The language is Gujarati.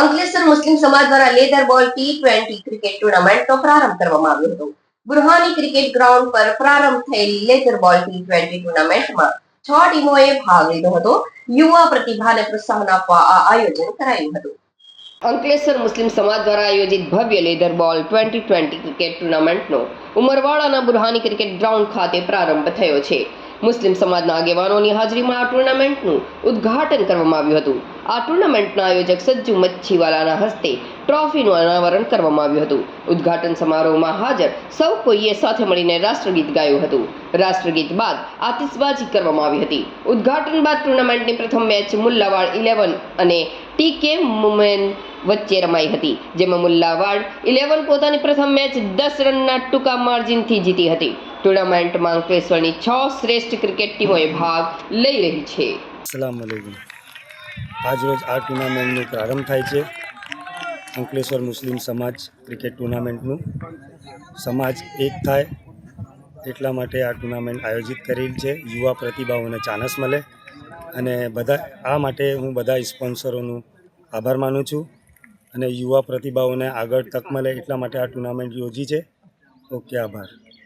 અંકલેશ્વર મુસ્લિમ સમાજ દ્વારા લેધર બોલ ટી ટ્વેન્ટી ક્રિકેટ ટુર્નામેન્ટનો પ્રારંભ કરવામાં આવ્યો હતો. બુરહાની ક્રિકેટ ગ્રાઉન્ડ પર પ્રારંભ થયેલી લેધર બોલ ટી ટ્વેન્ટી ટુર્નામેન્ટમાં છ ટીમોએ ભાગ લીધો હતો. યુવા પ્રતિભાને પ્રોત્સાહન આપવા આ આયોજન કરાયું હતું. અંકલેશ્વર મુસ્લિમ સમાજ દ્વારા આયોજિત ભવ્ય leather ball twenty twenty cricket ટુર્નામેન્ટનો ઉમરવાડાના બુરહાની ક્રિકેટ ગ્રાઉન્ડ ખાતે પ્રારંભ થયો છે. મુસ્લિમ સમાજના આગેવાનોની હાજરીમાં આ ટુર્નામેન્ટનું ઉદ્ઘાટન કરવામાં આવ્યું હતું. આ ટુર્નામેન્ટના આયોજક સજ્જુ મચ્છીવાલાના હસ્તે ટ્રોફીનું અનાવરણ કરવામાં આવ્યું હતું. ઉદ્ઘાટન સમારોહમાં હાજર સૌ કોઈએ સાથે મળીને રાષ્ટ્રગીત ગાયું હતું. રાષ્ટ્રગીત બાદ આતિશબાજી કરવામાં આવી હતી. ઉદ્ઘાટન બાદ ટુર્નામેન્ટની પ્રથમ મેચ મુલ્લાવાડ ઇલેવન અને ટીકે મુમેન વચ્ચે રમાઈ હતી, જેમાં મુલ્લાવાડ ઇલેવન પોતાની પ્રથમ મેચ દસ રનના ટૂંકા માર્જિનથી જીતી હતી. ટુર્નામેન્ટમાં અંકલેશ્વરની છ શ્રેષ્ઠ ક્રિકેટ ટીમોએ ભાગ લઈ રહી છે. અસલામ આજરોજ આ ટુર્નામેન્ટનો પ્રારંભ થાય છે. અંકલેશ્વર મુસ્લિમ સમાજ ક્રિકેટ ટુર્નામેન્ટનું સમાજ એક થાય એટલા માટે આ ટુર્નામેન્ટ આયોજિત કરેલ છે. યુવા પ્રતિભાઓને ચાનસ મળે અને બધા આ માટે હું બધા સ્પોન્સરોનું આભાર માનું છું અને યુવા પ્રતિભાઓને આગળ તક મળે એટલા માટે આ ટુર્નામેન્ટ યોજી છે. ઓકે, આભાર.